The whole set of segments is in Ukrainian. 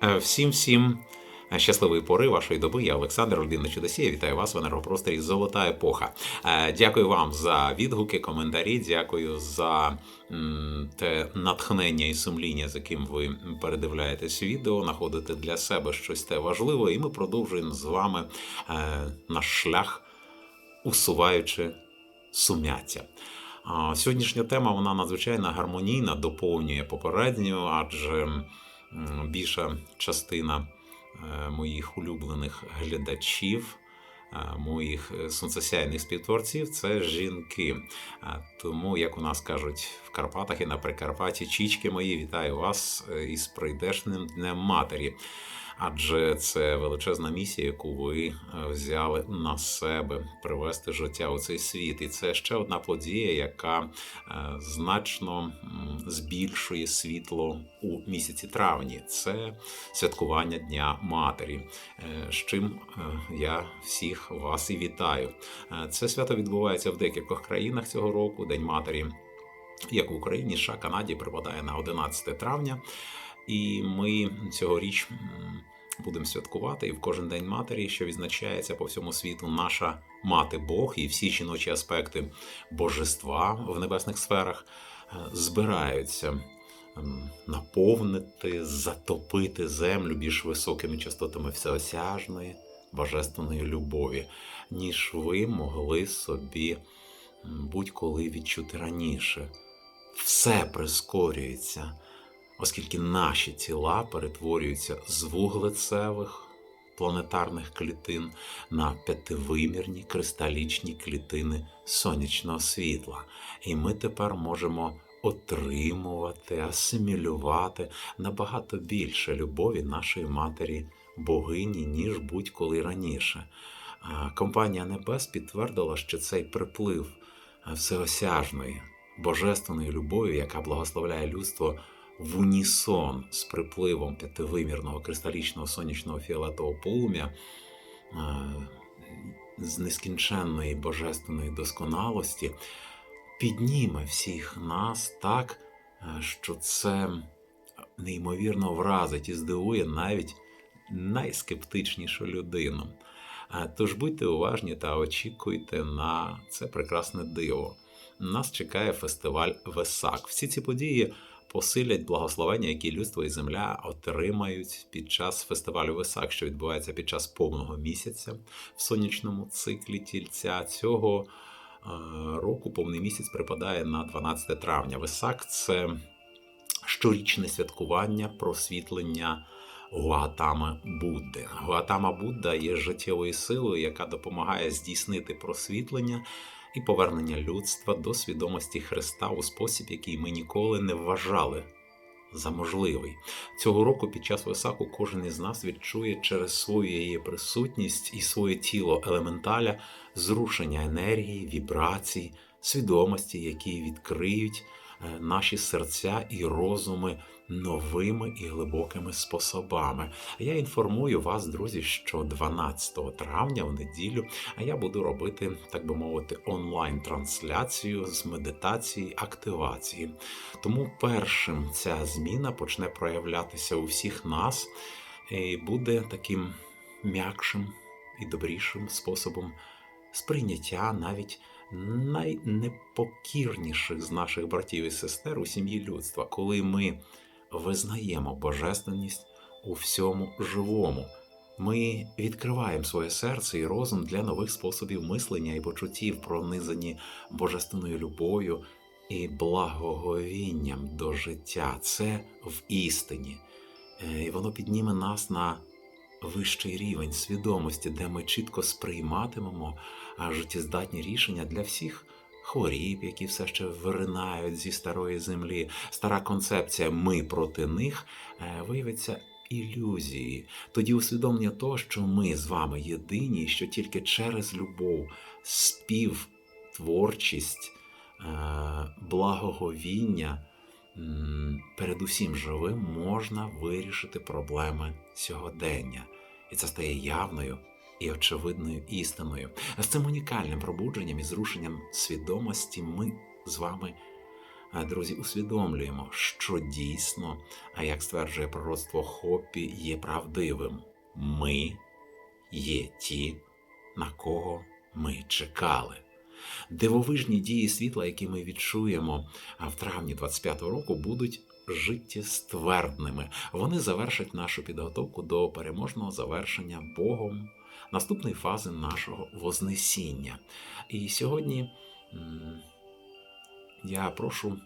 Всім всім щасливої пори вашої доби. Я Олександр Родина Чудосія. Вітаю вас в енергопросторі Золота епоха. Е, Дякую вам за відгуки, коментарі. Дякую за те натхнення і сумління, з яким ви передивляєтесь відео, знаходите для себе щось те важливе, і ми продовжуємо з вами е, наш шлях, усуваючи сум'яття. Сьогоднішня тема вона надзвичайно гармонійна, доповнює попередню, адже більша частина е, моїх улюблених глядачів, е, моїх е, сонцесяйних співтворців це жінки. Тому, як у нас кажуть в Карпатах і на Прикарпатті, чічки мої, вітаю вас із прийдешним днем матері. Адже це величезна місія, яку ви е, взяли на себе привести життя у цей світ. І це ще одна подія, яка е, значно збільшує світло у місяці травні. Це святкування Дня Матері, е, з чим я всіх вас і вітаю. Це свято відбувається в декількох країнах цього року. День матері, як в Україні, США, Канаді, припадає на 11 травня. І ми цьогоріч будемо святкувати і в кожен день матері, що відзначається по всьому світу, наша мати Бог і всі жіночі аспекти божества в небесних сферах е, збираються ем, наповнити, затопити землю більш високими частотами всеосяжної божественної любові, ніж ви могли собі будь-коли відчути раніше. Все прискорюється оскільки наші тіла перетворюються з вуглецевих планетарних клітин на п'ятивимірні кристалічні клітини сонячного світла. І ми тепер можемо отримувати, асимілювати набагато більше любові нашої матері богині, ніж будь-коли раніше. Компанія Небес підтвердила, що цей приплив всеосяжної божественної любові, яка благословляє людство в унісон з припливом п'ятивимірного кристалічного сонячного фіолетового полум'я е, з нескінченної божественної досконалості, підніме всіх нас так, е, що це неймовірно вразить і здивує навіть найскептичнішу людину. Е, Тож будьте уважні та очікуйте на це прекрасне диво. Нас чекає фестиваль Весак. Всі ці події посилять благословення, які людство і земля отримають під час фестивалю Весак, що відбувається під час повного місяця в сонячному циклі тільця. Цього е, року повний місяць припадає на 12 травня. Весак це щорічне святкування просвітлення. Гуатама Будди. Гуатама Будда є життєвою силою, яка допомагає здійснити просвітлення і повернення людства до свідомості Христа у спосіб, який ми ніколи не вважали за можливий. Цього року під час висаку кожен із нас відчує через свою її присутність і своє тіло елементаля зрушення енергії, вібрацій, свідомості, які відкриють наші серця і розуми новими і глибокими способами. Я інформую вас, друзі, що 12 травня в неділю я буду робити, так би мовити, онлайн-трансляцію з медитації активації. Тому першим ця зміна почне проявлятися у всіх нас і буде таким м'якшим і добрішим способом сприйняття навіть найнепокірніших з наших братів і сестер у сім'ї людства, коли ми визнаємо божественність у всьому живому. Ми відкриваємо своє серце і розум для нових способів мислення і почуттів, пронизані божественною любов'ю і благоговінням до життя. Це в істині. Е, І воно підніме нас на вищий рівень свідомості, де ми чітко сприйматимемо життєздатні рішення для всіх хворіб, які все ще виринають зі старої землі. Стара концепція ми проти них е, виявиться ілюзії. Тоді усвідомлення того, що ми з вами єдині, що тільки через любов, співтворчість, е, благоговіння. Перед усім живим можна вирішити проблеми сьогодення, і це стає явною і очевидною істиною. А з цим унікальним пробудженням і зрушенням свідомості ми з вами е, друзі, усвідомлюємо, що дійсно, а як стверджує пророцтво Хоппі, є правдивим. Ми є ті, на кого ми чекали. Дивовижні дії світла, які ми відчуємо в травні 25-го року, будуть життєствердними. Вони завершать нашу підготовку до переможного завершення Богом наступної фази нашого Вознесіння. І сьогодні я прошу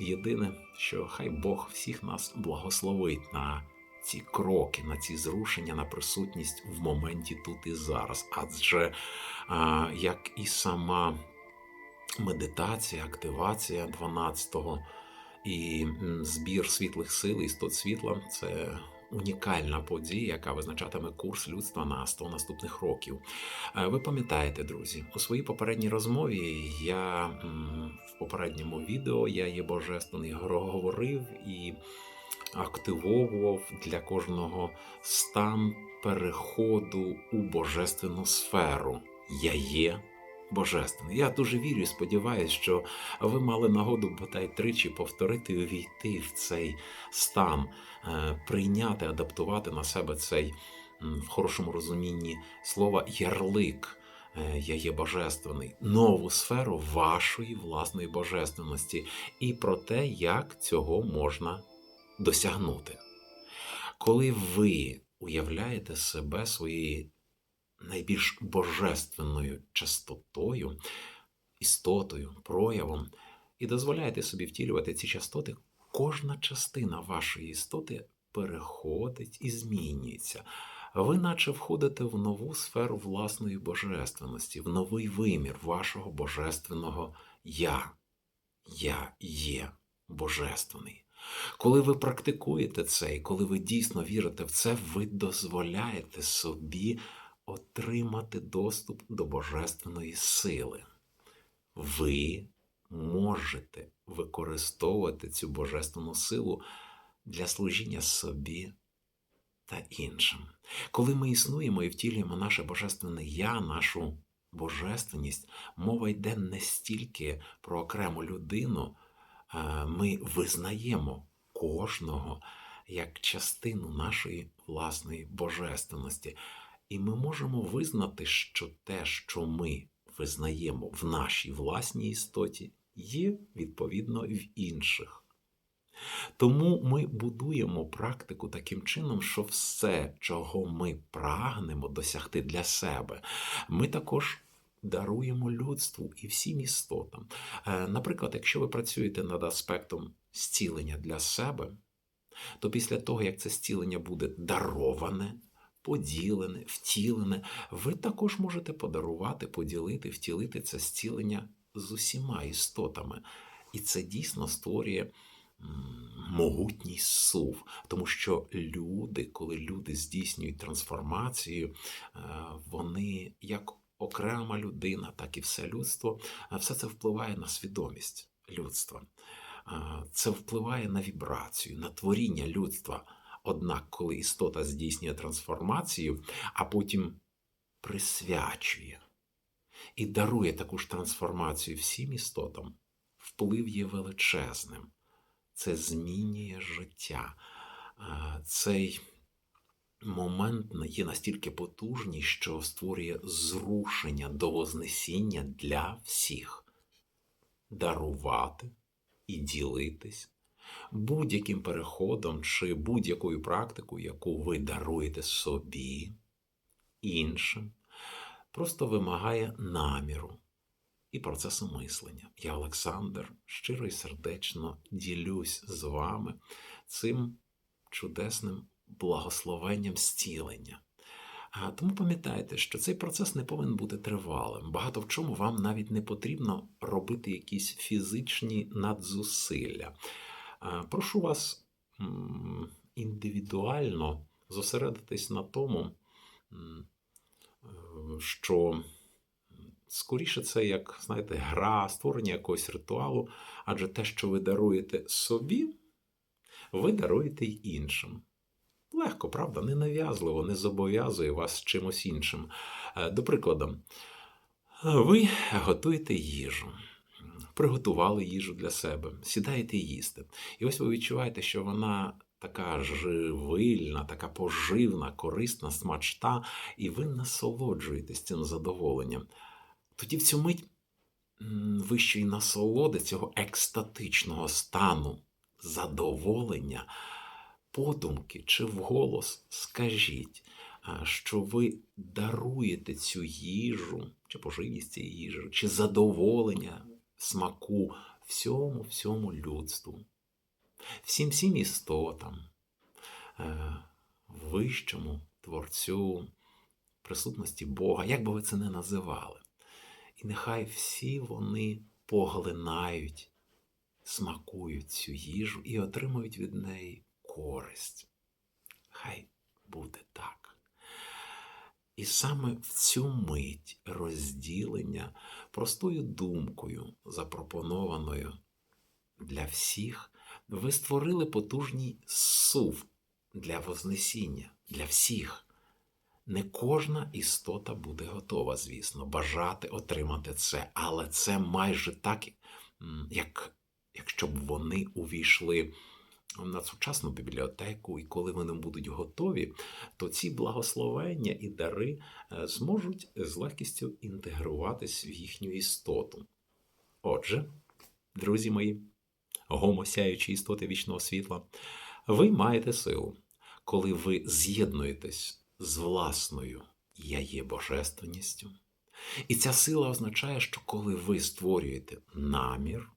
єдине, що хай Бог всіх нас благословить на ці кроки, на ці зрушення, на присутність в моменті тут і зараз. Адже як і сама медитація, активація 12-го і збір світлих сил, істот світла це унікальна подія, яка визначатиме курс людства на 100 наступних років. Е, Ви пам'ятаєте, друзі, у своїй попередній розмові я в попередньому відео я є божественний говорив і активовував для кожного стан переходу у божественну сферу. Я є божественний. Я дуже вірю і сподіваюся, що ви мали нагоду бодай тричі повторити і увійти в цей стан, е, прийняти, адаптувати на себе цей в хорошому розумінні слова ярлик. Е, Я є божественний, нову сферу вашої власної божественності і про те, як цього можна досягнути. Коли ви уявляєте себе своєю найбільш божественною частотою, істотою, проявом, і дозволяєте собі втілювати ці частоти, кожна частина вашої істоти переходить і змінюється. Ви наче входите в нову сферу власної божественності, в новий вимір вашого божественного Я. Я є божественний. Коли ви практикуєте це, і коли ви дійсно вірите в це, ви дозволяєте собі отримати доступ до божественної сили. Ви можете використовувати цю божественну силу для служіння собі та іншим. Коли ми існуємо і втілюємо наше божественне я, нашу божественність, мова йде не стільки про окрему людину, ми визнаємо кожного як частину нашої власної божественності. І ми можемо визнати, що те, що ми визнаємо в нашій власній істоті, є відповідно в інших. Тому ми будуємо практику таким чином, що все, чого ми прагнемо досягти для себе, ми також даруємо людству і всім істотам. Е, Наприклад, якщо ви працюєте над аспектом зцілення для себе, то після того, як це зцілення буде дароване, поділене, втілене, ви також можете подарувати, поділити, втілити це зцілення з усіма істотами. І це дійсно створює могутній сув, тому що люди, коли люди здійснюють трансформацію, е, вони як окрема людина, так і все людство, все це впливає на свідомість людства. Це впливає на вібрацію, на творіння людства. Однак, коли істота здійснює трансформацію, а потім присвячує і дарує таку ж трансформацію всім істотам, вплив є величезним. Це змінює життя. Цей момент є настільки потужний, що створює зрушення до Вознесіння для всіх. Дарувати і ділитись будь-яким переходом чи будь-якою практикою, яку ви даруєте собі, іншим, просто вимагає наміру і процесу мислення. Я, Олександр, щиро і сердечно ділюсь з вами цим чудесним благословенням зцілення. Тому пам'ятайте, що цей процес не повинен бути тривалим. Багато в чому вам навіть не потрібно робити якісь фізичні надзусилля. Прошу вас індивідуально зосередитись на тому, що скоріше це як, знаєте, гра, створення якогось ритуалу, адже те, що ви даруєте собі, ви даруєте й іншим. Легко, правда, ненав'язливо, не зобов'язує вас чимось іншим. Е, До прикладу, ви готуєте їжу. приготували їжу для себе, сідаєте їсти. І ось ви відчуваєте, що вона така живильна, така поживна, корисна, смачна, і ви насолоджуєтесь цим задоволенням. Тоді в цю мить м, вищої насолоди, цього екстатичного стану, задоволення, подумки чи вголос скажіть, що ви даруєте цю їжу, чи поживність цієї їжі, чи задоволення смаку всьому всьому людству, всім всім істотам, е, вищому творцю, присутності Бога, як би ви це не називали. І нехай всі вони поглинають, смакують цю їжу і отримують від неї користь. Хай буде так. І саме в цю мить розділення простою думкою, запропонованою для всіх, ви створили потужний сув для Вознесіння, для всіх. Не кожна істота буде готова, звісно, бажати отримати це, але це майже так, як якщо б вони увійшли на сучасну бібліотеку, і коли вони будуть готові, то ці благословення і дари е, зможуть з легкістю інтегруватись в їхню істоту. Отже, друзі мої, гомосяючі істоти вічного світла, ви маєте силу, коли ви з'єднуєтесь з власною я є божественністю. І ця сила означає, що коли ви створюєте намір,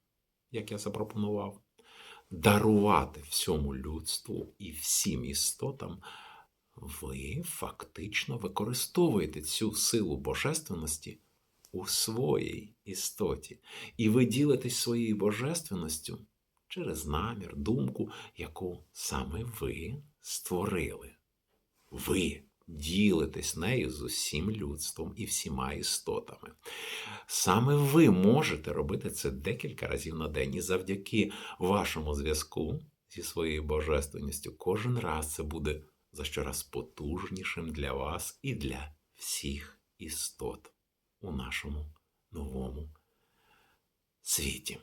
як я запропонував, дарувати всьому людству і всім істотам, ви фактично використовуєте цю силу божественності у своїй істоті, і ви ділитесь своєю божественністю через намір, думку, яку саме ви створили. Ви ділитесь нею з усім людством і всіма істотами. Саме ви можете робити це декілька разів на день, і завдяки вашому зв'язку зі своєю божественністю, кожен раз це буде за щораз потужнішим для вас і для всіх істот у нашому новому світі.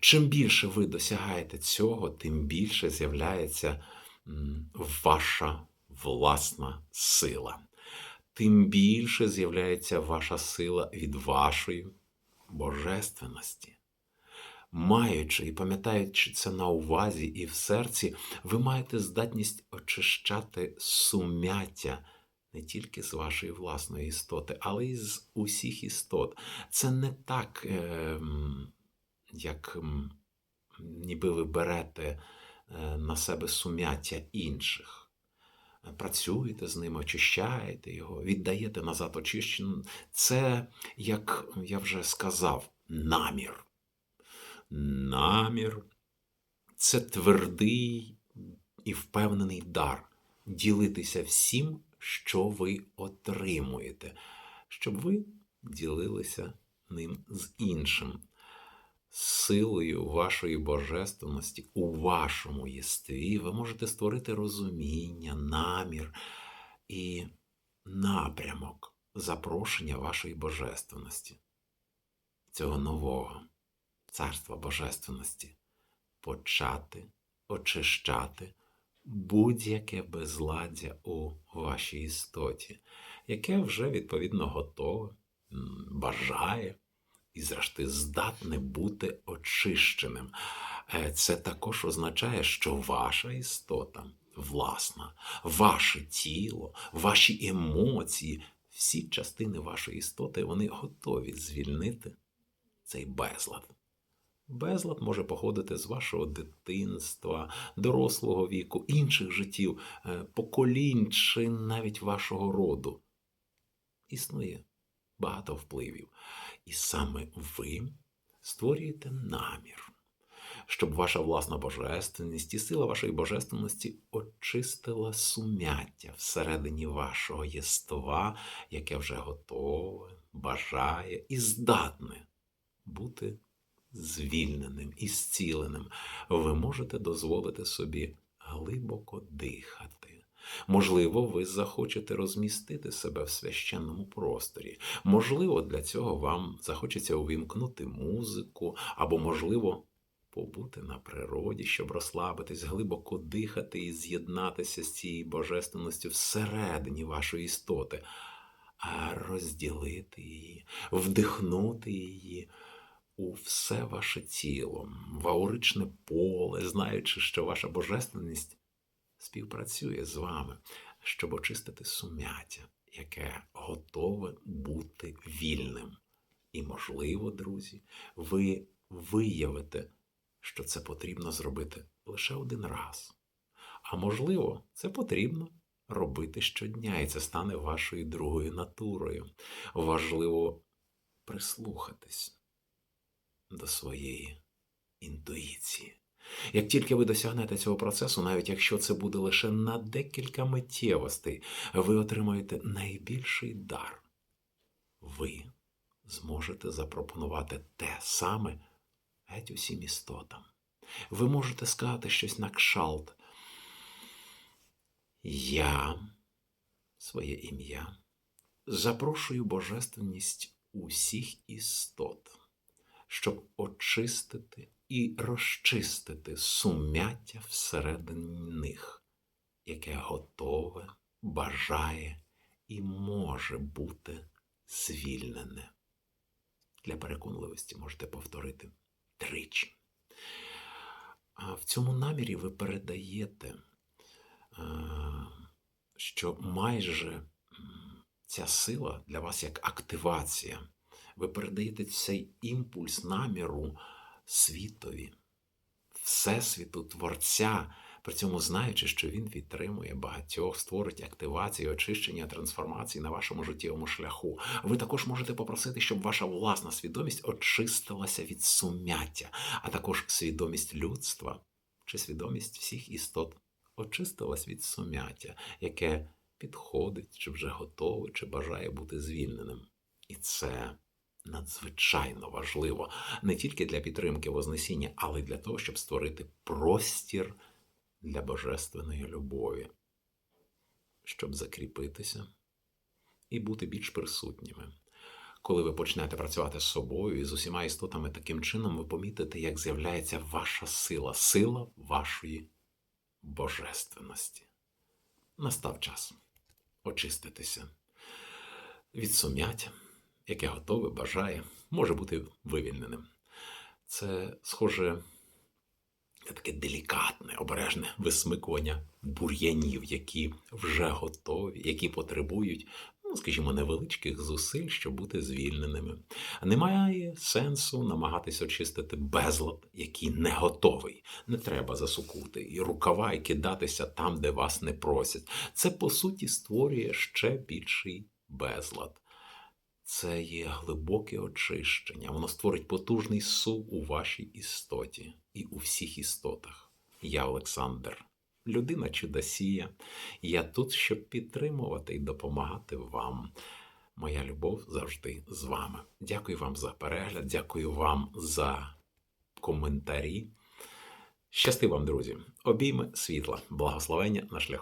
Чим більше ви досягаєте цього, тим більше з'являється ваша власна сила. Тим більше з'являється ваша сила від вашої божественності. Маючи і пам'ятаючи це на увазі і в серці, ви маєте здатність очищати сумяття не тільки з вашої власної істоти, але й з усіх істот. Це не так, е, як ніби ви берете е, на себе сумяття інших працюєте з ним, очищаєте його, віддаєте назад очищену. Це, як я вже сказав, намір. Намір це твердий і впевнений дар ділитися всім, що ви отримуєте, щоб ви ділилися ним з іншим силою вашої божественності у вашому єстві ви можете створити розуміння, намір і напрямок запрошення вашої божественності, цього нового царства божественності, почати очищати будь-яке безладдя у вашій істоті, яке вже відповідно готове, бажає і, зрештою, здатне бути очищеним. Е, це також означає, що ваша істота власна, ваше тіло, ваші емоції, всі частини вашої істоти, вони готові звільнити цей безлад. Безлад може походити з вашого дитинства, дорослого віку, інших життів, е, поколінь чи навіть вашого роду. Існує багато впливів. І саме ви створюєте намір, щоб ваша власна божественність і сила вашої божественності очистила сумяття всередині вашого єства, яке вже готове, бажає і здатне бути звільненим і зціленим. Ви можете дозволити собі глибоко дихати. Можливо, ви захочете розмістити себе в священному просторі. Можливо, для цього вам захочеться увімкнути музику, або, можливо, побути на природі, щоб розслабитись, глибоко дихати і з'єднатися з цією божественністю всередині вашої істоти, а розділити її, вдихнути її у все ваше тіло, в ауричне поле, знаючи, що ваша божественність співпрацює з вами, щоб очистити сум'яття, яке готове бути вільним. І, можливо, друзі, ви виявите, що це потрібно зробити лише один раз. А можливо, це потрібно робити щодня, і це стане вашою другою натурою. Важливо прислухатись до своєї інтуїції. Як тільки ви досягнете цього процесу, навіть якщо це буде лише на декілька миттєвостей, ви отримаєте найбільший дар. Ви зможете запропонувати те саме геть усім істотам. Ви можете сказати щось на кшалт. Я, своє ім'я, запрошую божественність усіх істот, щоб очистити і розчистити сум'яття всередині них, яке готове, бажає і може бути звільнене. Для переконливості можете повторити тричі. А в цьому намірі ви передаєте, що майже ця сила для вас як активація. Ви передаєте цей імпульс наміру світові, Всесвіту, Творця, при цьому знаючи, що він підтримує багатьох, створить активацію, очищення, трансформації на вашому життєвому шляху. Ви також можете попросити, щоб ваша власна свідомість очистилася від сум'яття, а також свідомість людства чи свідомість всіх істот очистилась від сум'яття, яке підходить, чи вже готове, чи бажає бути звільненим. І це надзвичайно важливо не тільки для підтримки Вознесіння, але й для того, щоб створити простір для божественної любові, щоб закріпитися і бути більш присутніми. Коли ви почнете працювати з собою і з усіма істотами таким чином, ви помітите, як з'являється ваша сила, сила вашої божественності. Настав час очиститися від сум'яття, яке готове, бажає, може бути вивільненим. Це схоже таке делікатне, обережне висмикування бур'янів, які вже готові, які потребують, ну, скажімо, невеличких зусиль, щоб бути звільненими. Немає сенсу намагатися очистити безлад, який не готовий. Не треба засукути і рукава і кидатися там, де вас не просять. Це, по суті, створює ще більший безлад. Це є глибоке очищення. Воно створить потужний сув у вашій істоті і у всіх істотах. Я Олександр, людина чудосія. Я тут, щоб підтримувати і допомагати вам. Моя любов завжди з вами. Дякую вам за перегляд, дякую вам за коментарі. Щасти вам, друзі! Обійми світла, благословення на шляху.